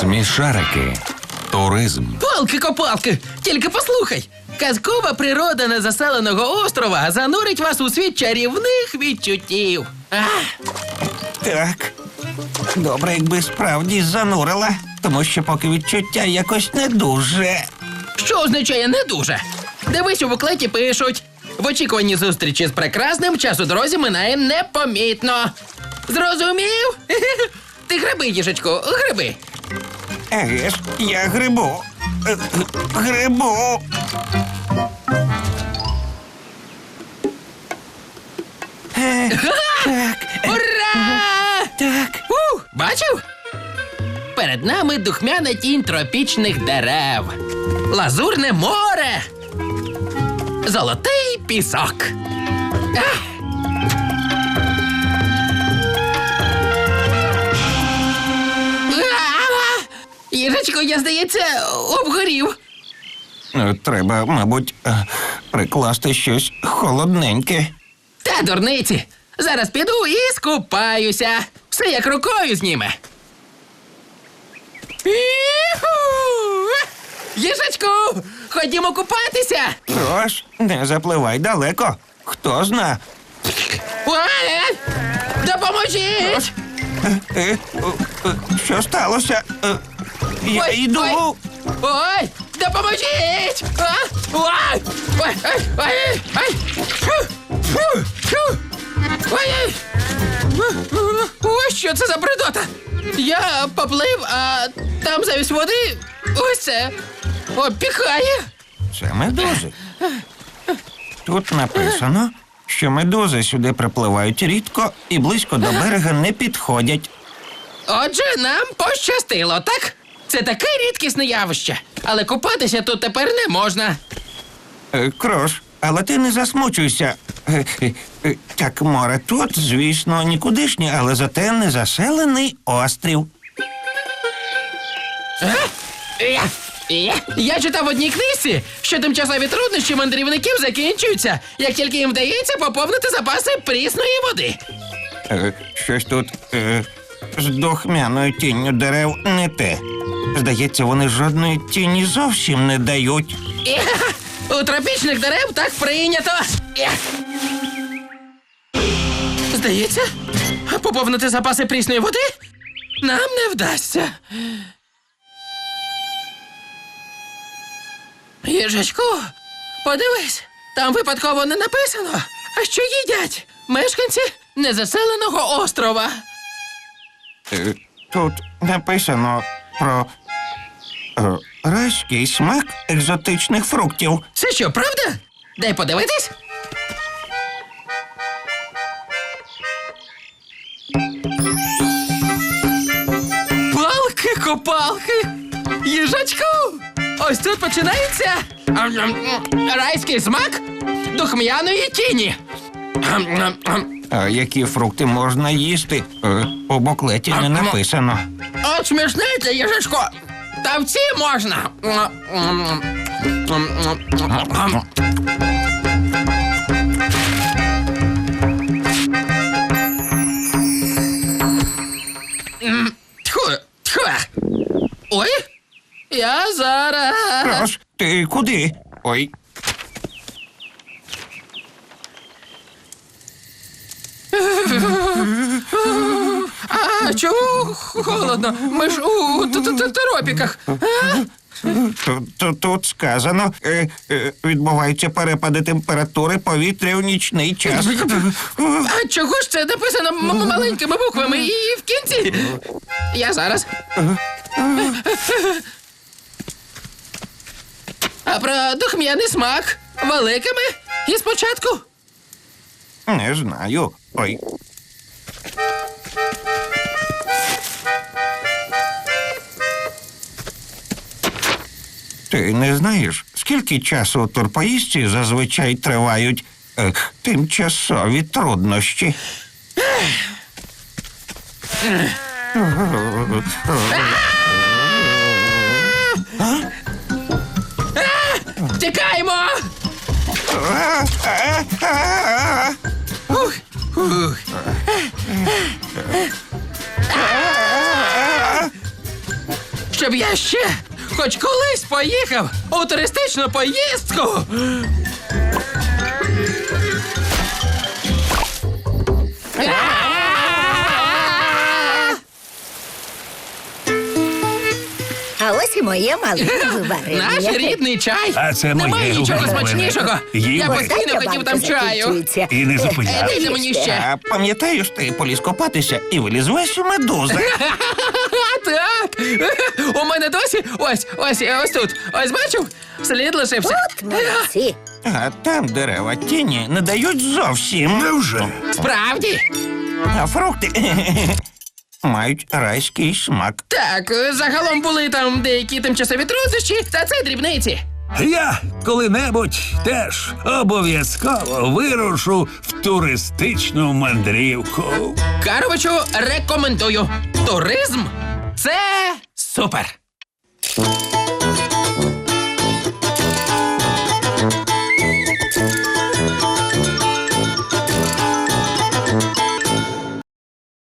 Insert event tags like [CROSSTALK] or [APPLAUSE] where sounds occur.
Смішарики. Туризм. Палки-копалки! Тільки послухай! Казкова природа незаселеного острова занурить вас у світ чарівних відчуттів. Ах, Так. Добре, якби справді занурила, тому що поки відчуття якось не дуже. що означає не дуже? Дивись, у буклеті пишуть. В очікуванні зустрічі з прекрасним час у дорозі минає непомітно. Зрозумів? [LAUGHS] Ти гриби, їжечку, гриби. Еге ж, я грибу. Е, Грибу. Е, Так, Ура! так. У, бачив? Перед нами духмяна тінь тропічних дерев, лазурне море, золотий пісок. Ах! Їжечко, я здається, обгорів. Е, Треба, мабуть, е, прикласти щось холодненьке. Та дурниці. Зараз піду і скупаюся. Все як рукою зніме. Іху! Їжачку, ходімо купатися. Тож, не запливай далеко. Хто зна. Ой, Допоможіть! Е, е, е, Що сталося? Е, Я Ой, йду. ой. Ой, допоможіть! А? Ой, ой, ой, ой, ой. Фу, фу, фу. Ой, ой. Ось що це за бредота? Я поплив, а там замість води ось це обпікає. Це медузи. Тут написано, що медузи сюди припливають рідко і близько до берега не підходять. Отже, нам пощастило, так? Це таке рідкісне явище, але купатися тут тепер не можна. Е, Крош, але ти не засмучуйся. Е, е, е, Так, море тут, звісно, нікудишнє, але зате не заселений острів. Я, я, я читав в одній книжці, що тимчасові труднощі мандрівників закінчуються, як тільки їм вдається поповнити запаси прісної води. Е, Щось тут е, з духмяною тінню дерев не те. Здається, вони жодної тіні зовсім не дають. У тропічних дерев так прийнято. Здається, поповнити запаси прісної води нам не вдасться. Їжачку, подивись, там випадково не написано, а що їдять мешканці незаселеного острова. Е, Тут написано про райський смак екзотичних фруктів. Це що, правда? Дай подивитись. Палки-копалки! Їжачку! Ось тут починається райський смак духмяної тіні. А які фрукти можна їсти? Е, У буклеті не написано. От смішниця, їжачко! Та всі можна. Тьху, тьху. Ой, я зараз. Ти куди? Ой, А чому холодно? Ми ж у т- т- т- тропіках. Тут, тут, тут сказано, е, е, відбуваються перепади температури повітря у нічний час. А чого ж це написано м- м- маленькими буквами і в кінці? Я зараз. А про духмяний смак великими і спочатку. Не знаю. Ой. Ти не знаєш, скільки часу у турпоїздці зазвичай тривають е, тимчасові труднощі? Тікаємо! А, а, а, Ух, ух. щоб я ще хоч колись поїхав у туристичну поїздку. А ось моє маленьке Наш варення. рідний чай. А це моє Немає нічого улюблене. смачнішого. Їм Я постійно хотів там чаю. І не зупиняйся. Дайте мені ще. А пам'ятаєш, ти поліз копатися і виліз весь у медузи. [LAUGHS] Так. У мене досі ось, ось, ось тут. Ось бачив? Слід лишився. От молодці. А там дерева тіні не дають зовсім. Невже? Справді? А фрукти [LAUGHS] мають райський смак. Так, загалом були там деякі тимчасові труднощі, та це дрібниці. Я коли-небудь теж обов'язково вирушу в туристичну мандрівку. Каровичу рекомендую. Туризм це супер.